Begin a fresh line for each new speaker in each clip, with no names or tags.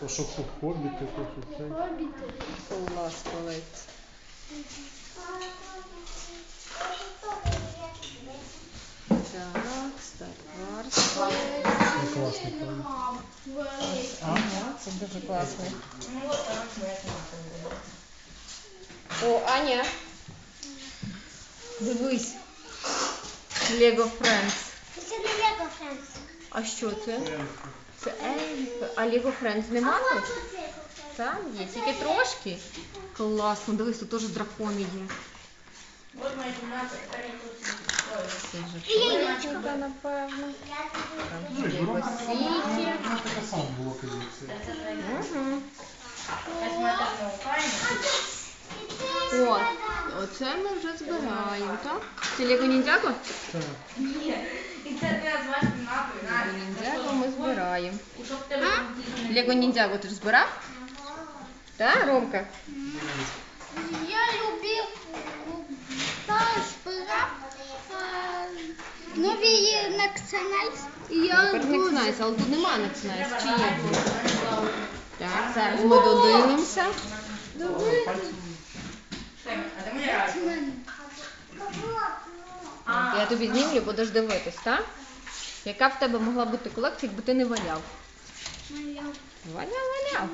То що хо- хобіти, то що це.
Клас колекція. Так, Star Wars колекція.
Ну, класний комік.
Ага, це дуже класно. О, Аня. Дивись. Lego Friends.
Це не Лего Френс.
А що це? Це ельфи. А Lego Friends нема тут? Там є, тільки трошки. Класно, дивись, тут теж дракони є.
Вот моя кімната, тепер я тут.
Це вже напевно. Там
Ну, колекція.
Угу. О, оце ми вже збираємо, так? Це Lego Ninjago?
Так.
Ні. І це ти
збираємо. Lego Ninjago ти ж збирав? Так, Ромка?
Я любив теж збирав нові Некснайс. І я
Тепер Nice, але тут нема Nice, чи є? Так, зараз ми додивимося. Я тобі знімлю, будеш дивитись, так? Яка в тебе могла бути колекція, якби ти не валяв? Валяв, валяв.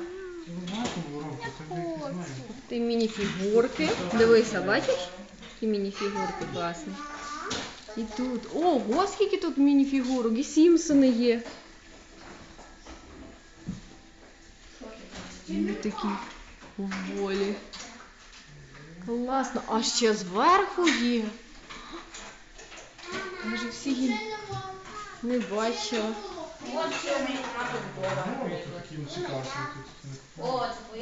Знаємо.
Ти мініфігурки. Дивися, бачиш? Які мініфігурки класні. І тут. Ого, скільки тут мініфігурок, і Сімпсони є. І такі в волі. Класно. А ще зверху є. Може всі є. Не
бачу.
О, це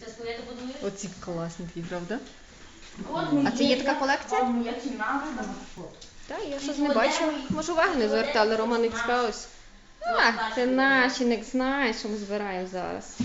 це ти будуєш?
Оці класні правда? А це є така колекція? Так, я щось не бачу. Може, уваги не звертали, Роман не цікавився. А, це наші, не знаєш, що ми збираємо зараз.